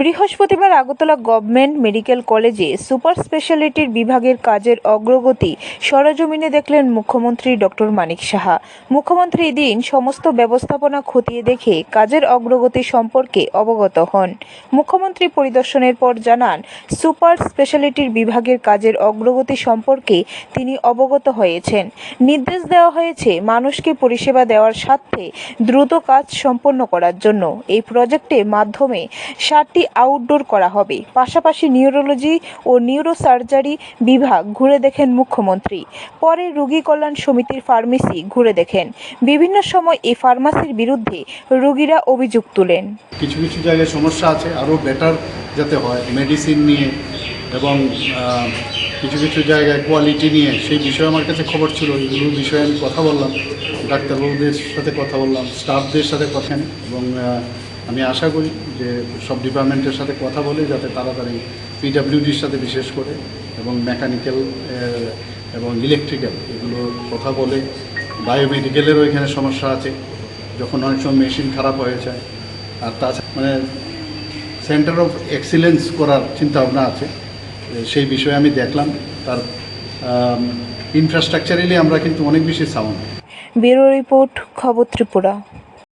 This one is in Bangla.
বৃহস্পতিবার আগরতলা গভর্নমেন্ট মেডিকেল কলেজে সুপার স্পেশালিটির বিভাগের কাজের অগ্রগতি সরজমিনে দেখলেন মুখ্যমন্ত্রী ডক্টর মানিক সাহা। মুখ্যমন্ত্রী এদিন সমস্ত ব্যবস্থাপনা খতিয়ে দেখে কাজের অগ্রগতি সম্পর্কে অবগত হন। মুখ্যমন্ত্রী পরিদর্শনের পর জানান, সুপার স্পেশালিটির বিভাগের কাজের অগ্রগতি সম্পর্কে তিনি অবগত হয়েছেন। নির্দেশ দেওয়া হয়েছে মানুষকে পরিষেবা দেওয়ার স্বার্থে দ্রুত কাজ সম্পন্ন করার জন্য। এই প্রজেক্টের মাধ্যমে ষাটটি আউটডোর করা হবে। পাশাপাশি নিউরোলজি ও নিউরোসার্জারি বিভাগ ঘুরে দেখেন মুখ্যমন্ত্রী। পরে রোগী কল্যাণ সমিতির ফার্মেসি ঘুরে দেখেন। বিভিন্ন সময় এই ফার্মাসির বিরুদ্ধে রোগীরা অভিযোগ তুলেন। কিছু কিছু জায়গায় সমস্যা আছে, আরও বেটার যাতে হয় মেডিসিন নিয়ে এবং কিছু কিছু জায়গায় কোয়ালিটি নিয়ে। সেই বিষয়ে আমার কাছে খবর ছিল, এগুলোর বিষয়ে আমি কথা বললাম। ডাক্তারবাবুদের সাথে কথা বললাম স্টাফদের সাথে কথা এবং আমি আশা করি যে সব ডিপার্টমেন্টের সাথে কথা বলে যাতে তাড়াতাড়ি পিডাব্লিউডির সাথে বিশেষ করে এবং মেকানিক্যাল এবং ইলেকট্রিক্যাল এগুলো কথা বলে। বায়োমেডিক্যালেরও এখানে সমস্যা আছে। যখন অনেক সময় মেশিন খারাপ হয়ে যায়। আর তাছাড়া মানে সেন্টার অফ এক্সিলেন্স করার চিন্তা ভাবনা আছে সেই বিষয়ে আমি দেখলাম। তার ইনফ্রাস্ট্রাকচারালি আমরা কিন্তু অনেক বেশি সাউন্ড ব্যুরো রিপোর্ট, খবর ত্রিপুরা।